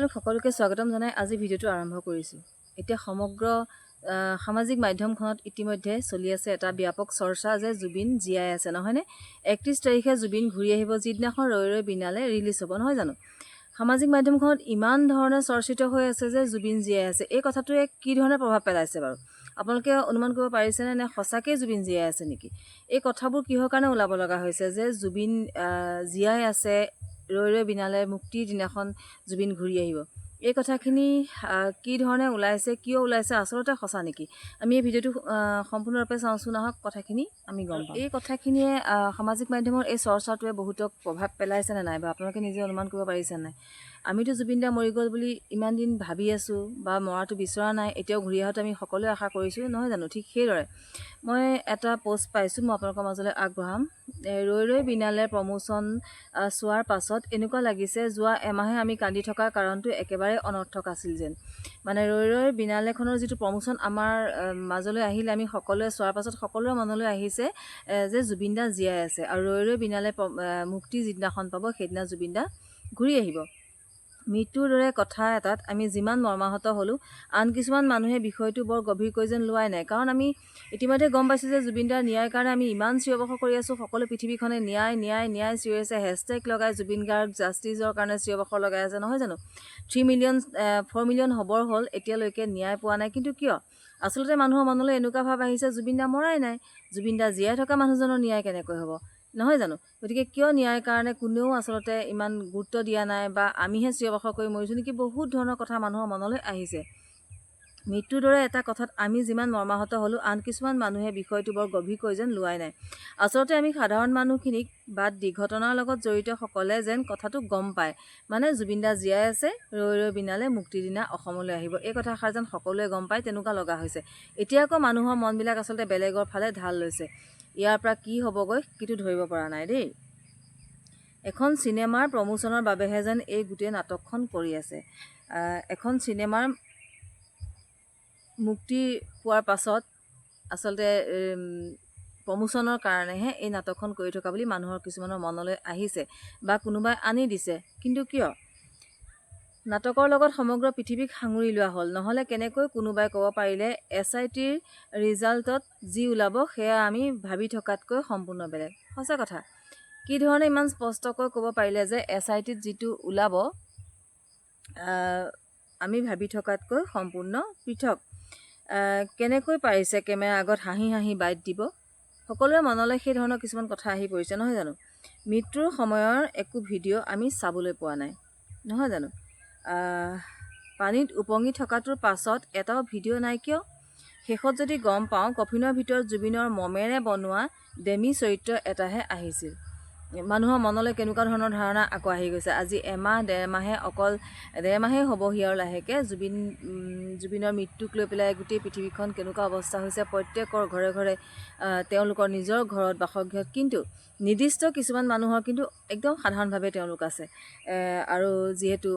আপোনালোক সকলোকে স্বাগতম জনাই আজি ভিডিঅ'টো আৰম্ভ কৰিছোঁ। এতিয়া সমগ্ৰ সামাজিক মাধ্যমখনত ইতিমধ্যে চলি আছে এটা ব্যাপক চৰ্চা যে জুবিন জীয়াই আছে নহয়নে? একত্ৰিছ তাৰিখে জুবিন ঘূৰি আহিব যিদিনাখন ৰৈ ৰৈ বিনালে ৰিলিজ হ'ব নহয় জানো? সামাজিক মাধ্যমখনত ইমান ধৰণে চৰ্চিত হৈ আছে যে জুবিন জীয়াই আছে। এই কথাটোৱে কি ধৰণে প্ৰভাৱ পেলাইছে বাৰু? আপোনালোকে অনুমান কৰিব পাৰিছেনে নে সঁচাকৈ জুবিন জীয়াই আছে নেকি? এই কথাবোৰ কিহৰ কাৰণে ওলাব লগা হৈছে যে জুবিন জীয়াই আছে ৰৈ ৰৈ বিনালে মুক্তিৰ দিনাখন জুবিন ঘূৰি আহিব। এই কথাখিনি কি ধৰণে ওলাইছে কিয় ওলাইছে আচলতে সঁচা নেকি? আমি এই ভিডিঅ'টো সম্পূৰ্ণৰূপে চাওঁচোন আহক কথাখিনি আমি গম পাম। এই কথাখিনিয়ে সামাজিক মাধ্যমৰ এই চৰ্চাটোৱে বহুতক প্ৰভাৱ পেলাইছে নে নাই বা আপোনালোকে নিজে অনুমান কৰিব পাৰিছে নাই? আমিতো জুবিন দা মৰি গ'ল বুলি ইমান দিন ভাবি আছোঁ বা মৰাটো বিচৰা নাই এতিয়াও ঘূৰি অহাটো আমি সকলোৱে আশা কৰিছোঁ নহয় জানো? ঠিক সেইদৰে। মই এটা পষ্ট পাইছোঁ মই আপোনালোকৰ মাজলৈ আগবঢ়াম। ৰৈ ৰৈ বিনালে আহ, চোৱাৰ পাছত এনেকুৱা লাগিছে যোৱা এমাহে আমি কান্দি থকাৰ কাৰণটো একেবাৰে অনৰ্থক আছিল যেন। মানে ৰৈ ৰৈ বিনালেখনৰ যিটো প্ৰমোচন আমাৰ মাজলৈ আহিলে আমি সকলোৱে চোৱাৰ পাছত সকলোৰে মনলৈ আহিছে যে জুবিন দা জীয়াই আছে। আৰু ৰৈ ৰৈ বিনালে মুক্তি যিদিনাখন পাব সেইদিনা জুবিন দা ঘূৰি আহিব। মৃত্যুৰ দৰে কথা এটাত আমি যিমান মৰ্মাহত হ'লোঁ আন কিছুমান মানুহে বিষয়টো বৰ গভীৰকৈ যেন লোৱাই নাই। কাৰণ আমি ইতিমধ্যে গম পাইছোঁ যে জুবিন দাৰ ন্যায়ৰ কাৰণে আমি ইমান চিঞৰবাখৰ কৰি আছোঁ সকলো পৃথিৱীখনে ন্যায় ন্যায় ন্যায় চিঞৰি আছে হেছটেগ লগাই জুবিন গাৰ্গ জাষ্টিছৰ কাৰণে চিঞৰবাখৰ লগাই আছে নহয় জানো? থ্ৰী মিলিয়ন ফ'ৰ মিলিয়ন হ'বৰ হ'ল এতিয়ালৈকে ন্যায় পোৱা নাই কিন্তু কিয়? আচলতে মানুহৰ মনলৈ এনেকুৱা ভাৱ আহিছে জুবিন দা মৰাই নাই। জুবিন দা জীয়াই থকা মানুহজনৰ ন্যায় কেনেকৈ হ'ব? নহয় জানো? গতিকে কিয় ন্যায়ৰ কাৰণে কোনেও আচলতে ইমান গুৰুত্ব দিয়া নাই বা আমিহে চিঞৰবাখৰ কৰি মৰিছোঁ নেকি বহুত ধৰণৰ কথা মানুহৰ মনলৈ আহিছে। মৃত্যুৰ দৰে এটা কথাত আমি যিমান মৰ্মাহত হ'লোঁ আন কিছুমান মানুহে বিষয়টো বৰ গভীৰকৈ যেন লোৱাই নাই। আচলতে আমি সাধাৰণ মানুহখিনিক বাদ দি ঘটনাৰ লগত জড়িতসকলে যেন কথাটো গম পায়। মানে জুবিন দা জীয়াই আছে ৰৈ ৰৈ বিনালে মুক্তিৰ দিনা অসমলৈ আহিব। এই কথাষাৰ যেন সকলোৱে গম পায় তেনেকুৱা লগা হৈছে। এতিয়া আকৌ মানুহৰ মনবিলাক আচলতে বেলেগৰ ফালে ঢাল লৈছে। ইয়াৰ পৰা কি হ'বগৈ কিন্তু ধৰিব পৰা নাই দেই। এখন চিনেমাৰ প্ৰমোচনৰ বাবেহে যেন এই গোটেই নাটকখন কৰি আছে। এখন চিনেমাৰ মুক্তি পোৱাৰ পাছত আচলতে উম, প্ৰমোচনৰ কাৰণেহে এই নাটকখন কৰি থকা বুলি মানুহৰ কিছুমানৰ মনলৈ আহিছে বা কোনোবাই আনি দিছে। কিন্তু কিয়? নাটকৰ লগত সমগ্ৰ পৃথিৱীক সাঙুৰি লোৱা হ'ল। নহ'লে কেনেকৈ কোনোবাই ক'ব পাৰিলে এছ আই টিৰ ৰিজাল্টত যি ওলাব সেয়া আমি ভাবি থকাতকৈ সম্পূৰ্ণ বেলেগ। সঁচা কথা কি ধৰণে ইমান স্পষ্টকৈ ক'ব পাৰিলে যে এছ আই টিত যিটো ওলাব আমি ভাবি থকাতকৈ সম্পূৰ্ণ পৃথক? কেনেকৈ পাৰিছে কেমেৰা আগত হাঁহি হাঁহি বাইট দিব? সকলোৰে মনলৈ সেই ধৰণৰ কিছুমান কথা আহি পৰিছে নহয় জানো? মৃত্যুৰ সময়ৰ একো ভিডিঅ' আমি চাবলৈ পোৱা নাই নহয় জানো? পানীত উপঙি থকাটোৰ পাছত এটাও ভিডিঅ' নাই কিয়? শেষত যদি গম পাওঁ কফিনৰ ভিতৰত জুবিনৰ মমেৰে বনোৱা ডেমি চৰিত্ৰ এটাহে আহিছিল। মানুহৰ মনলৈ কেনেকুৱা ধৰণৰ ধাৰণা আকৌ আহি গৈছে? আজি এমাহ ডেৰ মাহে অকল ডেৰ মাহেই হ'বহি আৰু লাহেকৈ। জুবিন জুবিনৰ মৃত্যুক লৈ পেলাই গোটেই পৃথিৱীখন কেনেকুৱা অৱস্থা হৈছে প্ৰত্যেকৰ ঘৰে ঘৰে তেওঁলোকৰ নিজৰ ঘৰত বাসগৃহত। কিন্তু নিৰ্দিষ্ট কিছুমান মানুহৰ কিন্তু একদম সাধাৰণভাৱে তেওঁলোক আছে। আৰু যিহেতু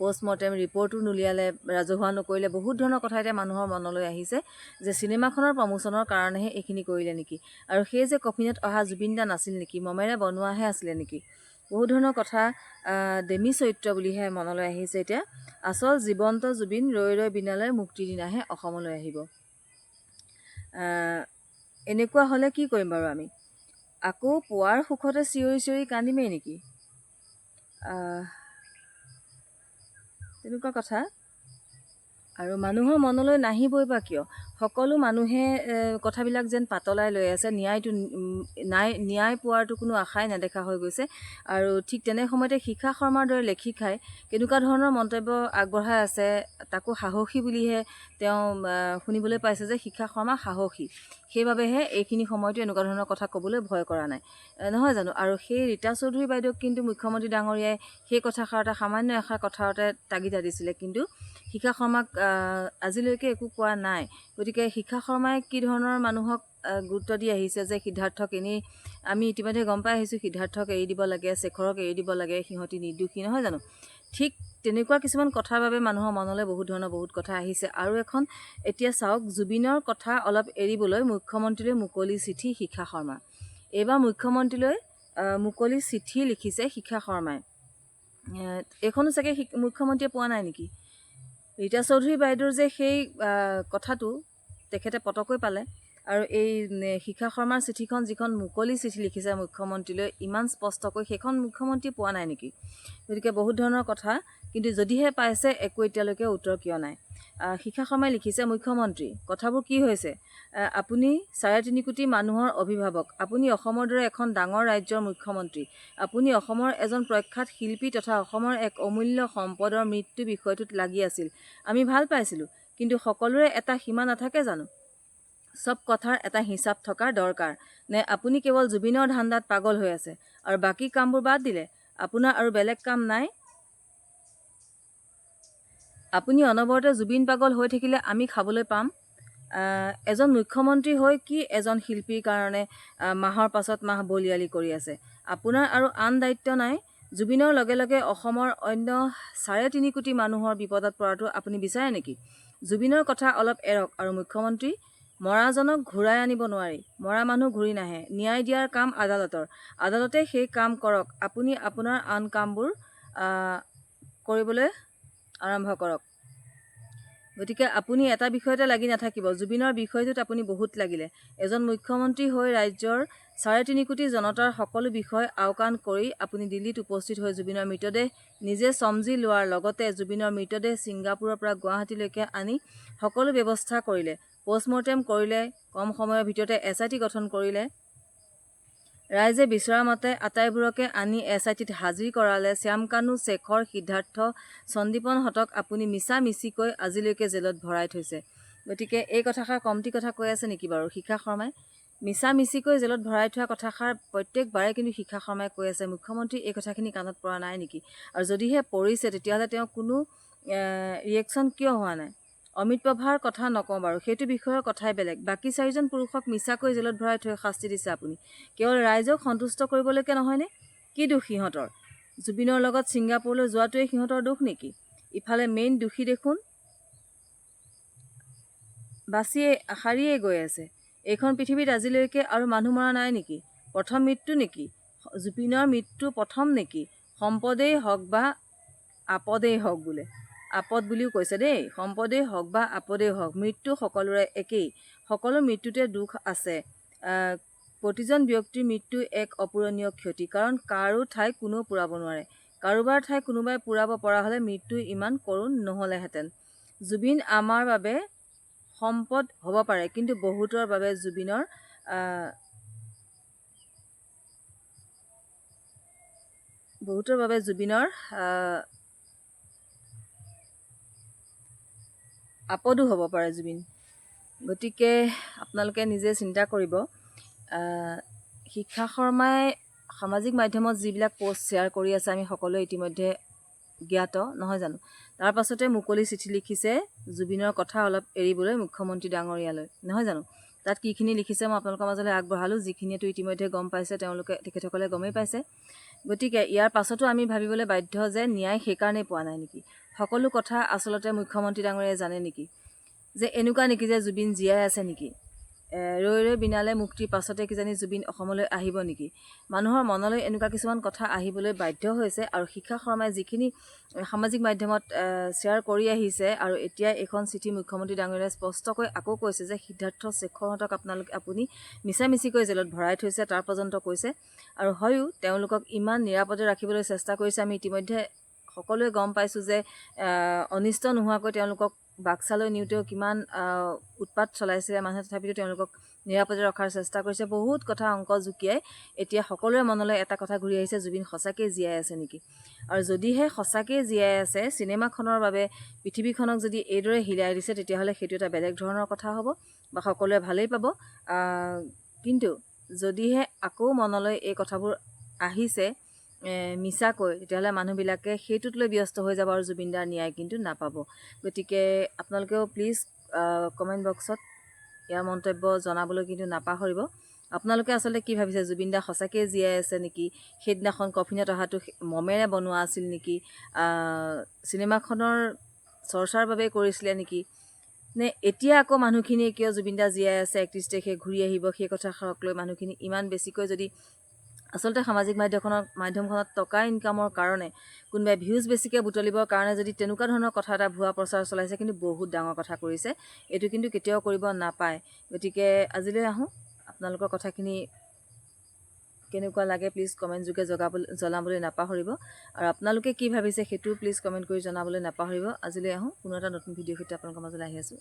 পষ্টমৰ্টেম ৰিপৰ্টো নুলিয়ালে ৰাজহুৱা নকৰিলে বহুত ধৰণৰ কথা এতিয়া মানুহৰ মনলৈ আহিছে যে চিনেমাখনৰ প্ৰমোচনৰ কাৰণেহে এইখিনি কৰিলে নেকি? আৰু সেই যে কফিনত অহা জুবিন দা নাছিল নেকি? মমেৰে বনোৱাহে আছিলে নেকি? বহুত ধৰণৰ কথা ডেমি চৰিত্ৰ বুলিহে মনলৈ আহিছে এতিয়া। আচল জীৱন্ত জুবিন ৰৈ ৰৈ বিনালে মুক্তিৰ দিনাহে অসমলৈ আহিব। আহ, এনেকুৱা হ'লে কি কৰিম বাৰু আমি? আকৌ পুৱাৰ সুখতে চিঞৰি চিঞৰি কান্দিমেই নেকি? তেনেকুৱা কথা। আৰু মানুহৰ মনলৈ নাহিবই বা কিয়? সকলো মানুহে কথাবিলাক যেন পাতলাই লৈ আছে। ন্যায়টো নাই ন্যায় পোৱাৰটো কোনো আশাই নেদেখা হৈ গৈছে। আৰু ঠিক তেনে সময়তে শিখা শৰ্মাৰ দৰে লেখিকাই কেনেকুৱা ধৰণৰ মন্তব্য আগবঢ়াই আছে তাকো সাহসী বুলিহে তেওঁ শুনিবলৈ পাইছে যে শিখা শৰ্মা সাহসী। সেইবাবেহে এইখিনি সময়তো এনেকুৱা ধৰণৰ কথা ক'বলৈ ভয় কৰা নাই। নহয় জানো? আৰু সেই ৰীতা চৌধুৰী বাইদেউক কিন্তু মুখ্যমন্ত্ৰী ডাঙৰীয়াই সেই কথাষাৰতে সামান্য এষাৰ কথাতে তাগিদা দিছিলে। কিন্তু শিখা শৰ্মাক আজিলৈকে একো কোৱা নাই। গতিকে শিখা শৰ্মাই কি ধৰণৰ মানুহক গুৰুত্ব দি আহিছে যে সিদ্ধাৰ্থক এনেই আমি ইতিমধ্যে গম পাই আহিছোঁ সিদ্ধাৰ্থক এৰি দিব লাগে শেখৰক এৰি দিব লাগে সিহঁতি নিৰ্দোষী নহয় জানো? ঠিক তেনেকুৱা কিছুমান কথাৰ বাবে মানুহৰ মনলৈ বহুত ধৰণৰ বহুত কথা আহিছে। আৰু এখন এতিয়া চাওক জুবিনৰ কথা অলপ এৰিবলৈ মুখ্যমন্ত্ৰীলৈ মুকলি চিঠি শিখা শৰ্মা। এইবাৰ মুখ্যমন্ত্ৰীলৈ মুকলি চিঠি লিখিছে শিখা শৰ্মাই। এইখনো চাগে মুখ্যমন্ত্ৰীয়ে পোৱা নাই নেকি? ৰীতা চৌধুৰী বাইদেউৰ যে সেই কথাটো তেখেতে পটকৈ পালে। আৰু এই শিখা শৰ্মাৰ চিঠিখন যিখন মুকলি চিঠি লিখিছে মুখ্যমন্ত্ৰীলৈ ইমান স্পষ্টকৈ সেইখন মুখ্যমন্ত্ৰীয়ে পোৱা নাই নেকি? গতিকে বহুত ধৰণৰ কথা কিন্তু যদিহে পাইছে একো এতিয়ালৈকে উত্তৰ কিয় নাই? শিখা শৰ্মাই লিখিছে মুখ্যমন্ত্ৰী কথাবোৰ কি হৈছে? আপুনি চাৰে তিনি কোটি মানুহৰ অভিভাৱক। আপুনি অসমৰ দৰে এখন ডাঙৰ ৰাজ্যৰ মুখ্যমন্ত্ৰী। আপুনি অসমৰ এজন প্ৰখ্যাত শিল্পী তথা অসমৰ এক অমূল্য সম্পদৰ মৃত্যু বিষয়টোত লাগি আছিল। আমি ভাল পাইছিলোঁ। কিন্তু সকলোৰে এটা সীমা নাথাকে জানো? চব কথাৰ এটা হিচাপ থকাৰ দৰকাৰ। নে আপুনি কেৱল জুবিনৰ ধান্দাত পাগল হৈ আছে আৰু বাকী কামবোৰ বাদ দিলে? আপোনাৰ আৰু বেলেগ কাম নাই? আপুনি অনবৰতে জুবিন পাগল হৈ থাকিলে আমি খাবলৈ পাম? এজন মুখ্যমন্ত্ৰী হৈ কি এজন শিল্পীৰ কাৰণে মাহৰ পাছত মাহ বলিয়ালি কৰি আছে? আপোনাৰ আৰু আন দায়িত্ব নাই? জুবিনৰ লগে লগে অসমৰ অন্য চাৰে তিনি কোটি মানুহৰ বিপদত পৰাটো আপুনি বিচাৰে নেকি? জুবিনৰ কথা অলপ এৰক আৰু মুখ্যমন্ত্ৰী মৰাজনক ঘূৰাই আনিব নোৱাৰি মৰা মানুহ ঘূৰি নাহে ন্যায় দিয়াৰ কাম আদালতৰ। আদালতে সেই কাম কৰক আপুনি আপোনাৰ আন কামবোৰ কৰিবলৈ আৰম্ভ কৰক। গতিকে আপুনি এটা বিষয়তে লাগি নাথাকিব জুবিনৰ বিষয়টোত আপুনি বহুত লাগিলে। এজন মুখ্যমন্ত্ৰী হৈ ৰাজ্যৰ চাৰে তিনি কোটি জনতাৰ সকলো বিষয় আওকাণ কৰি আপুনি দিল্লীত উপস্থিত হৈ জুবিনৰ মৃতদেহ নিজে চমজি লোৱাৰ লগতে জুবিনৰ মৃতদেহ ছিংগাপুৰৰ পৰা গুৱাহাটীলৈকে আনি সকলো ব্যৱস্থা কৰিলে পষ্টমৰ্টেম কৰিলে কম সময়ৰ ভিতৰতে এছ আই টি গঠন কৰিলে। ৰাইজে বিচৰা মতে আটাইবোৰকে আনি এছ আই টিত হাজিৰ কৰালে শ্যামকানু শেখৰ সিদ্ধাৰ্থ সন্দীপনহঁতক আপুনি মিছা মিছিকৈ আজিলৈকে জেলত ভৰাই থৈছে। গতিকে এই কথাষাৰ কমটি কথা কৈ আছে নেকি বাৰু? শিখা শৰ্মাই। মিছা মিছিকৈ জেলত ভৰাই থোৱা কথাষাৰ প্ৰত্যেকবাৰে কিন্তু শিখা শৰ্মাই কৈ আছে মুখ্যমন্ত্ৰী এই কথাখিনি কাণত পৰা নাই নেকি? আৰু যদিহে পৰিছে তেতিয়াহ'লে তেওঁ কোনো ৰিয়েকশ্যন কিয় হোৱা নাই? অমিত প্ৰভাৰ কথা নকওঁ বাৰু সেইটো বিষয়ৰ কথাই বেলেগ। বাকী চাৰিজন পুৰুষক মিছাকৈ জেলত ভৰাই থৈ শাস্তি দিছে আপুনি। কেৱল ৰাইজক সন্তুষ্ট কৰিবলৈকে নহয়নে? কি দুখ সিহঁতৰ? জুবিনৰ লগত ছিংগাপুৰলৈ যোৱাটোৱে সিহঁতৰ দুখ নেকি? ইফালে মেইন দোষী দেখোন বাচিয়ে আশাৰিয়ে গৈ আছে। এইখন পৃথিৱীত আজিলৈকে আৰু মানুহ মৰা নাই নেকি? প্ৰথম মৃত্যু নেকি? জুবিনৰ মৃত্যু প্ৰথম নেকি? সম্পদেই হওক বা আপদেই হওক বোলে। আপদ বুলিও কৈছে দেই। সম্পদেই হওক বা আপদেই হওক মৃত্যু সকলোৰে একেই। সকলো মৃত্যুতে দুখ আছে। প্ৰতিজন ব্যক্তিৰ মৃত্যু এক অপূৰণীয় ক্ষতি। কাৰণ কাৰো ঠাই কোনেও পূৰাব নোৱাৰে। কাৰোবাৰ ঠাই কোনোবাই পূৰাব পৰা হ'লে মৃত্যু ইমান কৰোণ নহ'লেহেঁতেন। জুবিন আমাৰ বাবে সম্পদ হ'ব পাৰে। কিন্তু বহুতৰ বাবে জুবিনৰ বহুতৰ বাবে জুবিনৰ আপদো হ'ব পাৰে জুবিন। গতিকে আপোনালোকে নিজে চিন্তা কৰিব। শিক্ষা শৰ্মাই সামাজিক মাধ্যমত যিবিলাক পষ্ট শ্বেয়াৰ কৰি আছে আমি সকলোৱে ইতিমধ্যে জ্ঞাত নহয় জানো? তাৰ পাছতে মুকলি চিঠি লিখিছে জুবিনৰ কথা অলপ এৰিবলৈ মুখ্যমন্ত্ৰী ডাঙৰীয়ালৈ। নহয় জানো? তাত কিখিনি লিখিছে মই আপোনালোকৰ মাজলৈ আগবঢ়ালোঁ যিখিনিয়েতো ইতিমধ্যে গম পাইছে তেওঁলোকে তেখেতসকলে গমেই পাইছে। গতিকে ইয়াৰ পাছতো আমি ভাবিবলৈ বাধ্য যে ন্যায় সেইকাৰণেই পোৱা নাই নেকি? সকলো কথা আচলতে মুখ্যমন্ত্ৰী ডাঙৰীয়াই জানে নেকি? যে এনেকুৱা নেকি যে জুবিন জীয়াই আছে নেকি? ৰৈ ৰৈ বিনালে মুক্তিৰ পাছতে কিজানি জুবিন অসমলৈ আহিব নেকি? মানুহৰ মনলৈ এনেকুৱা কিছুমান কথা আহিবলৈ বাধ্য হৈছে আৰু শিক্ষা শৰ্মাই যিখিনি সামাজিক মাধ্যমত শ্বেয়াৰ কৰি আহিছে আৰু এতিয়া এইখন চিঠি মুখ্যমন্ত্ৰী ডাঙৰীয়াই স্পষ্টকৈ আকৌ কৈছে যে সিদ্ধাৰ্থ শেখৰহঁতক আপোনালোকে আপুনি মিছা মিছিকৈ জেলত ভৰাই থৈছে তাৰ পৰ্যন্ত কৈছে। আৰু হয়ো তেওঁলোকক ইমান নিৰাপদে ৰাখিবলৈ চেষ্টা কৰিছে আমি ইতিমধ্যে সকলোৱে গম পাইছোঁ যে অনিষ্ট নোহোৱাকৈ তেওঁলোকক বাক্সালৈ নিওঁতেও কিমান উৎপাত চলাইছিলে মানুহে তথাপিতো তেওঁলোকক নিৰাপদে ৰখাৰ চেষ্টা কৰিছে। বহুত কথা অংক জুকিয়াই এতিয়া সকলোৰে মনলৈ এটা কথা ঘূৰি আহিছে জুবিন সঁচাকৈয়ে জীয়াই আছে নেকি? আৰু যদিহে সঁচাকৈয়ে জীয়াই আছে চিনেমাখনৰ বাবে পৃথিৱীখনক যদি এইদৰে হিলাই দিছে তেতিয়াহ'লে সেইটো এটা বেলেগ ধৰণৰ কথা হ'ব বা সকলোৱে ভালেই পাব। কিন্তু যদিহে আকৌ মনলৈ এই কথাবোৰ আহিছে মিছাকৈ তেতিয়াহ'লে মানুহবিলাকে সেইটোত লৈ ব্যস্ত হৈ যাব আৰু জুবিনদাৰ ন্যায় কিন্তু নাপাব। গতিকে আপোনালোকেও প্লিজ কমেণ্ট বক্সত ইয়াৰ মন্তব্য জনাবলৈ কিন্তু নাপাহৰিব। আপোনালোকে আচলতে কি ভাবিছে? জুবিন দা সঁচাকৈ জীয়াই আছে নেকি? সেইদিনাখন কফিনত অহাটো মমেৰে বনোৱা আছিল নেকি? চিনেমাখনৰ চৰ্চাৰ বাবে কৰিছিলে নেকি? নে এতিয়া আকৌ মানুহখিনিয়ে কিয় জুবিন দা জীয়াই আছে? একত্ৰিছ তাৰিখে ঘূৰি আহিব সেই কথাষাৰক লৈ মানুহখিনি ইমান বেছিকৈ যদি আচলতে সামাজিক মাধ্যমখনত মাধ্যমখনত টকা ইনকামৰ কাৰণে কোনোবাই ভিউজ বেছিকৈ বুটলিবৰ কাৰণে যদি তেনেকুৱা ধৰণৰ কথা এটা ভুৱা প্ৰচাৰ চলাইছে কিন্তু বহুত ডাঙৰ কথা কৰিছে এইটো কিন্তু কেতিয়াও কৰিব নাপায়। গতিকে আজিলৈ আহোঁ। আপোনালোকৰ কথাখিনি কেনেকুৱা লাগে প্লিজ কমেণ্ট যোগে জগাবলৈ জনাবলৈ নাপাহৰিব। আৰু আপোনালোকে কি ভাবিছে সেইটোও প্লিজ কমেণ্ট কৰি জনাবলৈ নাপাহৰিব। আজিলৈ আহোঁ। কোনো এটা নতুন ভিডিঅ'ৰ সৈতে আপোনালোকৰ মাজলৈ আহি আছোঁ।